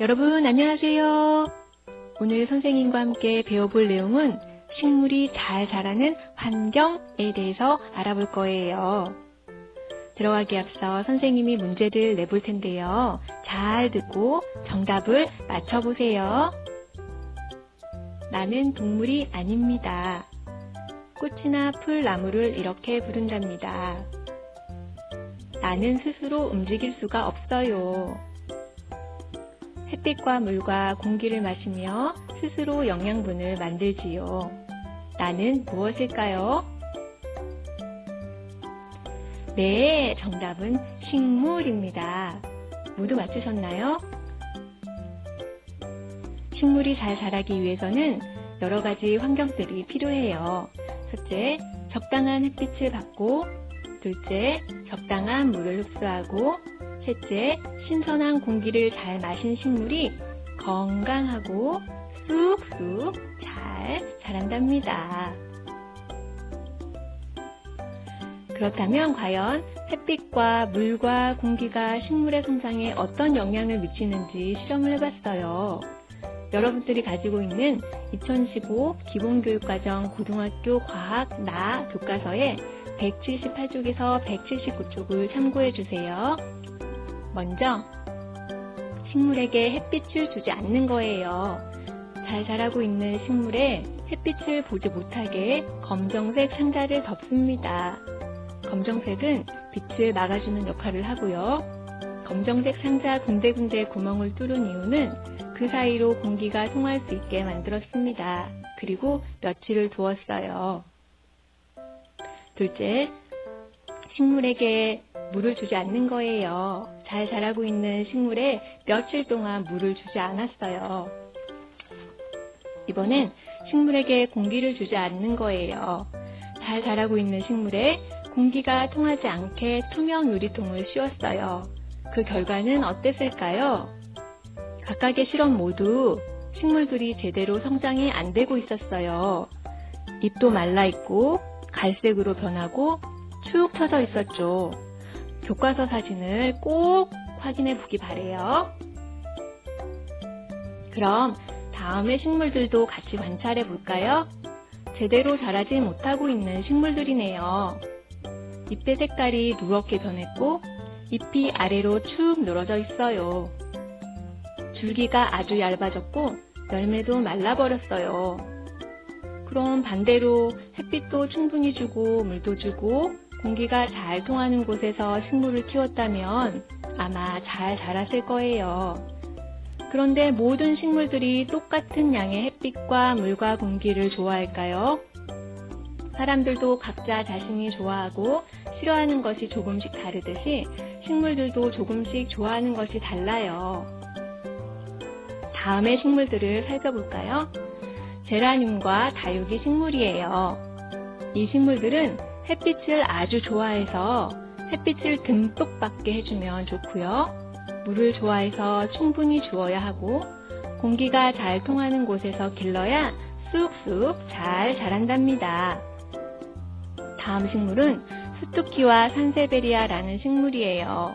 여러분 안녕하세요. 오늘 선생님과 함께 배워볼 내용은 식물이 잘 자라는 환경에 대해서 알아볼 거예요. 들어가기 앞서 선생님이 문제를 내볼 텐데요. 잘 듣고 정답을 맞춰보세요. 나는 동물이 아닙니다. 꽃이나 풀, 나무를 이렇게 부른답니다. 나는 스스로 움직일 수가 없어요. 햇빛과 물과 공기를 마시며 스스로 영양분을 만들지요. 나는 무엇일까요? 네, 정답은 식물입니다. 모두 맞추셨나요? 식물이 잘 자라기 위해서는 여러 가지 환경들이 필요해요. 첫째, 적당한 햇빛을 받고, 둘째, 적당한 물을 흡수하고, 셋째, 신선한 공기를 잘 마신 식물이 건강하고 쑥쑥 잘 자란답니다. 그렇다면 과연 햇빛과 물과 공기가 식물의 성장에 어떤 영향을 미치는지 실험을 해봤어요. 여러분들이 가지고 있는 2015 기본교육과정 고등학교 과학 나 교과서에 178쪽에서 179쪽을 참고해 주세요. 먼저 식물에게 햇빛을 주지 않는 거예요. 잘 자라고 있는 식물에 햇빛을 보지 못하게 검정색 상자를 덮습니다. 검정색은 빛을 막아주는 역할을 하고요. 검정색 상자 군데군데 구멍을 뚫은 이유는 그 사이로 공기가 통할 수 있게 만들었습니다. 그리고 며칠을 두었어요. 둘째, 식물에게 물을 주지 않는 거예요. 잘 자라고 있는 식물에 며칠 동안 물을 주지 않았어요. 이번엔 식물에게 공기를 주지 않는 거예요. 잘 자라고 있는 식물에 공기가 통하지 않게 투명 유리통을 씌웠어요. 그 결과는 어땠을까요? 각각의 실험 모두 식물들이 제대로 성장이 안 되고 있었어요. 잎도 말라 있고 갈색으로 변하고 축 처져 있었죠. 교과서 사진을 꼭 확인해 보기 바래요. 그럼 다음의 식물들도 같이 관찰해 볼까요? 제대로 자라지 못하고 있는 식물들이네요. 잎의 색깔이 누렇게 변했고 잎이 아래로 축 늘어져 있어요. 줄기가 아주 얇아졌고 열매도 말라버렸어요. 그럼 반대로 햇빛도 충분히 주고 물도 주고 공기가 잘 통하는 곳에서 식물을 키웠다면 아마 잘 자랐을 거예요. 그런데 모든 식물들이 똑같은 양의 햇빛과 물과 공기를 좋아할까요? 사람들도 각자 자신이 좋아하고 싫어하는 것이 조금씩 다르듯이 식물들도 조금씩 좋아하는 것이 달라요. 다음의 식물들을 살펴볼까요? 제라늄과 다육이 식물이에요. 이 식물들은 햇빛을 아주 좋아해서 햇빛을 듬뿍 받게 해주면 좋고요. 물을 좋아해서 충분히 주어야 하고 공기가 잘 통하는 곳에서 길러야 쑥쑥 잘 자란답니다. 다음 식물은 스투키와 산세베리아라는 식물이에요.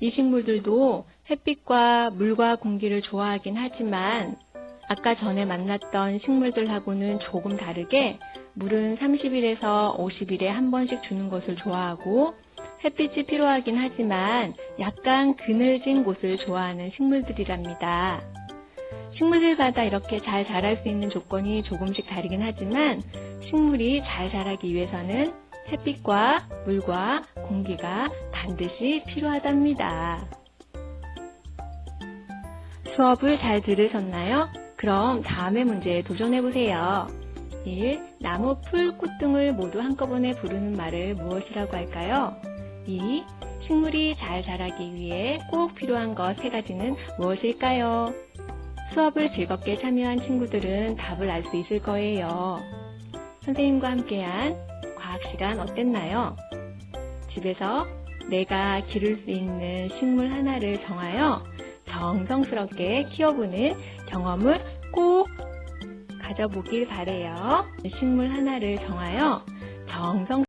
이 식물들도 햇빛과 물과 공기를 좋아하긴 하지만 아까 전에 만났던 식물들하고는 조금 다르게 물은 30일에서 50일에 한 번씩 주는 것을 좋아하고 햇빛이 필요하긴 하지만 약간 그늘진 곳을 좋아하는 식물들이랍니다. 식물들마다 이렇게 잘 자랄 수 있는 조건이 조금씩 다르긴 하지만 식물이 잘 자라기 위해서는 햇빛과 물과 공기가 반드시 필요하답니다. 수업을 잘 들으셨나요? 그럼 다음의 문제에 도전해보세요. 1. 나무, 풀, 꽃 등을 모두 한꺼번에 부르는 말을 무엇이라고 할까요? 2. 식물이 잘 자라기 위해 꼭 필요한 것 세 가지는 무엇일까요? 수업을 즐겁게 참여한 친구들은 답을 알 수 있을 거예요. 선생님과 함께한 과학 시간 어땠나요? 집에서 내가 기를 수 있는 식물 하나를 정하여 정성스럽게 키워보는 경험을 꼭 가져보길 바래요. 식물 하나를 정하여 정성